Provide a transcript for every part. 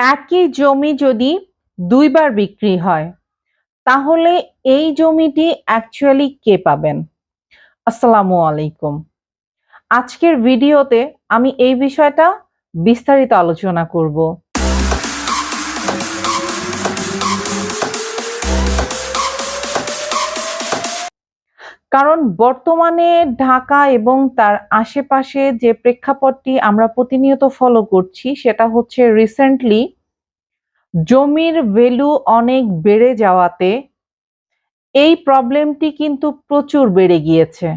একই জমি যদি দুইবার বিক্রি হয়, তাহলে এই জমিটি অ্যাকচুয়ালি কে পাবেন? আসসালামু আলাইকুম। আজকের ভিডিওতে আমি এই বিষয়টা বিস্তারিত আলোচনা করব। কারণ বর্তমানে ঢাকা এবং তার আশেপাশে যে প্রেক্ষাপটটি আমরা প্রতিনিয়ত ফলো করছি, সেটা হচ্ছে রিসেন্টলি জমির ভ্যালু অনেক বেড়ে যাওয়াতে এই প্রবলেমটি কিন্তু প্রচুর বেড়ে গিয়েছে।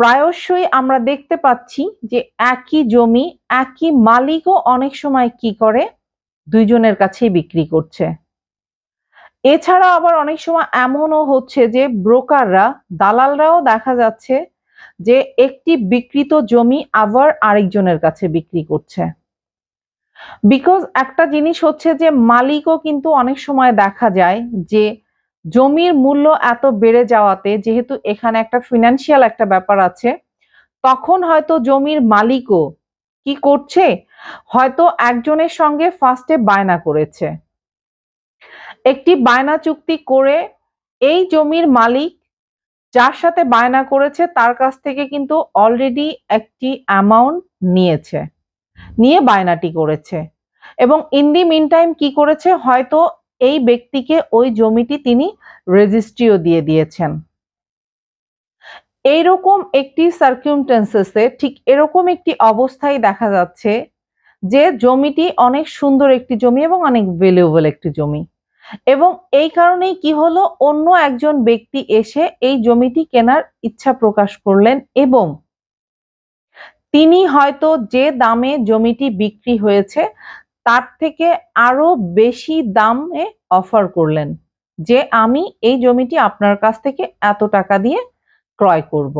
প্রায়শই আমরা দেখতে পাচ্ছি যে একই জমি, একই মালিকও অনেক সময় কি করে? দুইজনের কাছেই বিক্রি করছে। এছাড়া আবার অনেক সময় এমনও হচ্ছে যে ব্রোকাররা, দালালরাও দেখা যাচ্ছে যে একটি বিকৃত জমি আবার আরেকজনের কাছে বিক্রি করছে। বিকজ একটা জিনিস হচ্ছে যে মালিকও কিন্তু অনেক সময় দেখা যায় যে জমির মূল্য এত বেড়ে যাওয়াতে, যেহেতু এখানে একটা ফিনান্সিয়াল একটা ব্যাপার আছে, তখন হয়তো জমির মালিকও কি করছে? হয়তো একজনের সঙ্গে ফার্স্টে বায়না করেছে। একটি বায়না চুক্তি করে এই জমির মালিক যার সাথে বায়না করেছে তার কাছ থেকে কিন্তু অলরেডি একটি অ্যামাউন্ট নিয়েছে, নিয়ে বায়নাটি করেছে। এবং ইন দি মিন টাইম কি করেছে? হয়তো এই ব্যক্তিকে ওই জমিটি তিনি রেজিস্ট্রিও দিয়ে দিয়েছেন। এইরকম একটি সার্কিউমটেন্সেসে ঠিক এরকম একটি অবস্থায় দেখা যাচ্ছে যে জমিটি অনেক সুন্দর একটি জমি এবং অনেক ভ্যালুয়েবল একটি জমি। এবং এই কারণেই কি হলো? অন্য একজন ব্যক্তি এসে এই জমিটি কেনার ইচ্ছা প্রকাশ করলেন এবং তিনি হয়তো যে দামে জমিটি বিক্রি হয়েছে, তার থেকে আরও বেশি দামে অফার করলেন যে আমি এই জমিটি আপনার কাছ থেকে এত টাকা দিয়ে ক্রয় করব।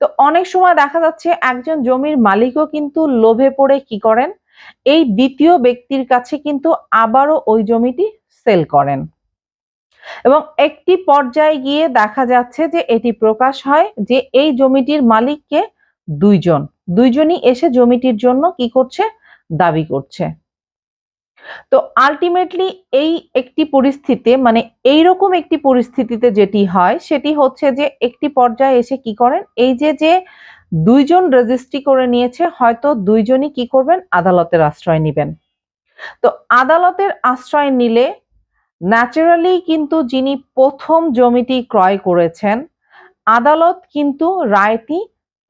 তো অনেক সময় দেখা যাচ্ছে একজন জমির মালিকও কিন্তু লোভে পড়ে কি করেন? এই দ্বিতীয় ব্যক্তির কাছে কিন্তু আবারও ওই জমিটি সেল করেন। এবং একটি পর্যায়ে গিয়ে দেখা যাচ্ছে যে এটি প্রকাশ হয় যে এই জমিটির মালিককে দুইজন, দুইজনই এসে জমিটির জন্য কি করছে? দাবি করছে। তো আলটিমেটলি এই একটি পরিস্থিতিতে মানে এইরকম একটি পরিস্থিতিতে যেটি হয়, সেটি হচ্ছে যে একটি পর্যায়ে এসে কি করেন? এই যে যে দুইজন রেজিস্ট্রি করে নিয়েছে, হয়তো দুইজনই কি করবেন? আদালতের আশ্রয় নেবেন। তো আদালতের আশ্রয় নিলে ন্যাচারালি কিন্তু যিনি প্রথম জমিটি ক্রয় করেছেন, আদালত কিন্তু রায়টি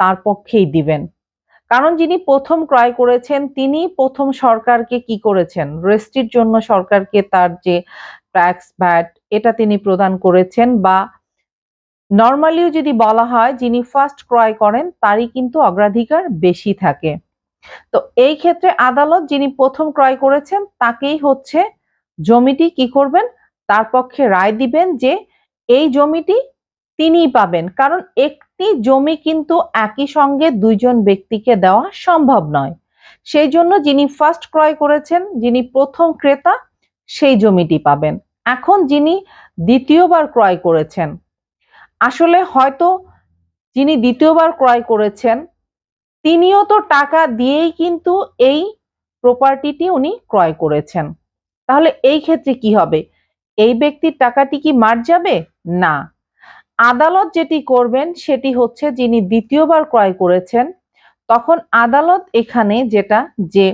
তার পক্ষেই দিবেন। কারণ যিনি প্রথম ক্রয় করেছেন তিনি প্রথম সরকারকে কি করেছেন? রেস্টির জন্য সরকারকে তার যে ট্যাক্স ভ্যাট, এটা তিনি প্রদান করেছেন বা নর্মালিও যদি বলা হয়, যিনি ফার্স্ট ক্রয় করেন, তারই কিন্তু অগ্রাধিকার বেশি থাকে। তো এই ক্ষেত্রে আদালত যিনি প্রথম ক্রয় করেছেন, তাকেই হচ্ছে জমিটি কি করবেন? তার পক্ষে রায় দিবেন যে এই জমিটি তিনিই পাবেন। কারণ একটি জমি কিন্তু একই সঙ্গে দুইজন ব্যক্তিকে দেওয়া সম্ভব নয়। সেই জন্য যিনি ফার্স্ট ক্রয় করেছেন, যিনি প্রথম ক্রেতা, সেই জমিটি পাবেন। এখন যিনি দ্বিতীয়বার ক্রয় করেছেন, আসলে হয়তো যিনি দ্বিতীয়বার ক্রয় করেছেন তিনিও তো টাকা দিয়েই কিন্তু এই প্রপার্টিটি উনি ক্রয় করেছেন। তাহলে এই ক্ষেত্রে কি হবে? এই ব্যক্তির টাকাটি কি মার যাবে? না। আদালত যেটি করবেন সেটি হচ্ছে যিনি দ্বিতীয়বার ক্রয় করেছেন, তখন আদালত এখানে যেটা যে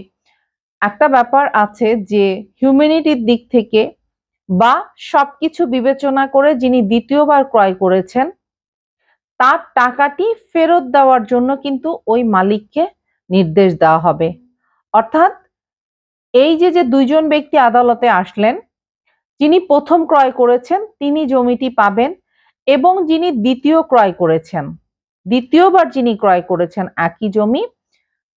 একটা ব্যাপার আছে যে হিউম্যানিটির দিক থেকে বা সবকিছু বিবেচনা করে যিনি দ্বিতীয়বার ক্রয় করেছেন তার টাকাটি ফেরত দেওয়ার জন্য কিন্তু ওই মালিককে নির্দেশ দেওয়া হবে। অর্থাৎ এই যে যে দুইজন ব্যক্তি আদালতে আসলেন, যিনি প্রথম ক্রয় করেছেন, তিনি জমিটি পাবেন এবং যিনি দ্বিতীয় ক্রয় করেছেন, দ্বিতীয়বার যিনি ক্রয় করেছেন একই জমি,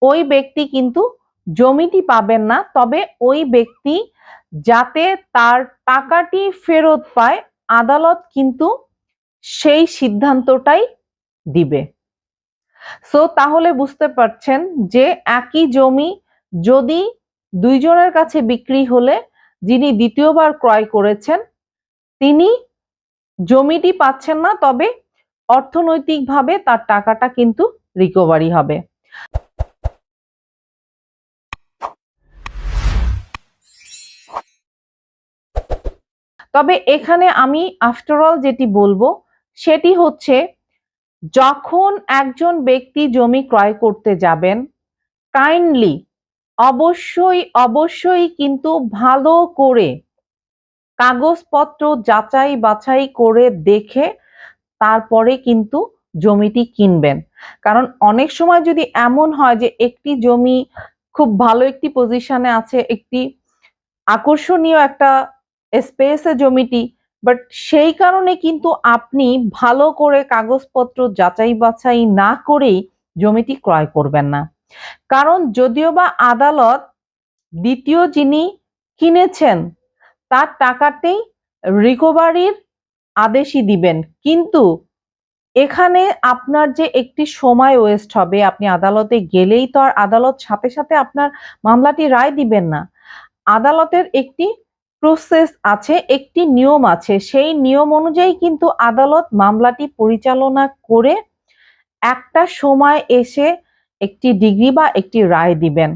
ওই ব্যক্তি কিন্তু জমিটি পাবেন না। তবে ওই ব্যক্তি যাতে তার টাকাটি ফেরত পায়, আদালত কিন্তু সেই সিদ্ধান্তটাই দিবে। সো তাহলে বুঝতে পারছেন যে একই জমি যদি দুইজনের কাছে বিক্রি হলে, যিনি দ্বিতীয়বার ক্রয় করেছেন, তিনি জমিটি পাচ্ছেন না, তবে অর্থনৈতিকভাবে তার টাকাটা কিন্তু রিকভারি হবে। তবে এখানে আমি আফটারঅল যেটি বলব সেটি হচ্ছে, যখন একজন ব্যক্তি জমি ক্রয় করতে যাবেন কাইন্ডলি অবশ্যই অবশ্যই কিন্তু ভালো করে কাগজপত্র যাচাই বাছাই করে দেখে তারপরে কিন্তু জমিটি কিনবেন। কারণ অনেক সময় যদি এমন হয় যে একটি জমি খুব ভালো একটি পজিশনে আছে, একটি আকর্ষণীয় একটা স্পেসে জমিটি বাট সেই কারণে কিন্তু আপনি ভালো করে কাগজপত্র যাচাই বাছাই না করেই জমিটি ক্রয় করবেন না। কারণ যদিও বা আদালত দ্বিতীয় যিনি কিনেছেন, তার টাকাতেই রিকভারির আদেশই দিবেন। কিন্তু এখানে আপনার যে একটি সময় ওয়েস্ট হবে, আপনি আদালতে গেলেই তো আর আদালত সাথে সাথে আপনার মামলাটি রায় দিবেন না। আদালতের একটি প্রসেস আছে, একটি নিয়ম আছে। সেই নিয়ম অনুযায়ী কিন্তু আদালত মামলাটি পরিচালনা করে একটা সময় এসে একটি ডিগ্রি বা একটি রায় দিবেন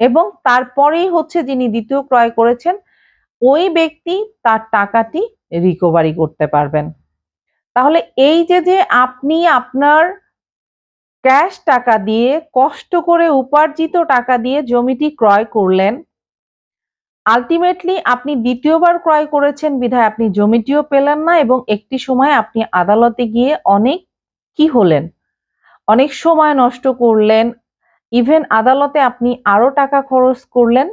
এবং তারপরেই হচ্ছে যিনি দ্বিতীয় ক্রয় করেছেন, ওই ব্যক্তি তার টাকাটি রিকভারি করতে পারবেন। তাহলে এই যে যে আপনি আপনার ক্যাশ টাকা দিয়ে, কষ্ট করে উপার্জিত টাকা দিয়ে জমিটি ক্রয় করলেন আলটিমেটলি আপনি দ্বিতীয়বার ক্রয় করেছেন, বিধায় আপনি জমিটিও পেলেন না এবং একটি সময় আপনি আদালতে গিয়ে অনেক কি হলেন? অনেক সময় নষ্ট করলেন ইভেন আদালতে আপনি আরও টাকা খরচ করলেন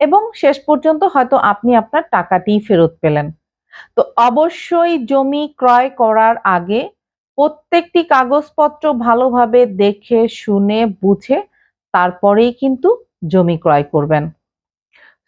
এবং শেষ পর্যন্ত হয়তো আপনি আপনার টাকাটি ফেরত পেলেন। তো অবশ্যই জমি ক্রয় করার আগে প্রত্যেকটি কাগজপত্র ভালোভাবে দেখে, শুনে, বুঝে তারপরেই কিন্তু জমি ক্রয় করবেন।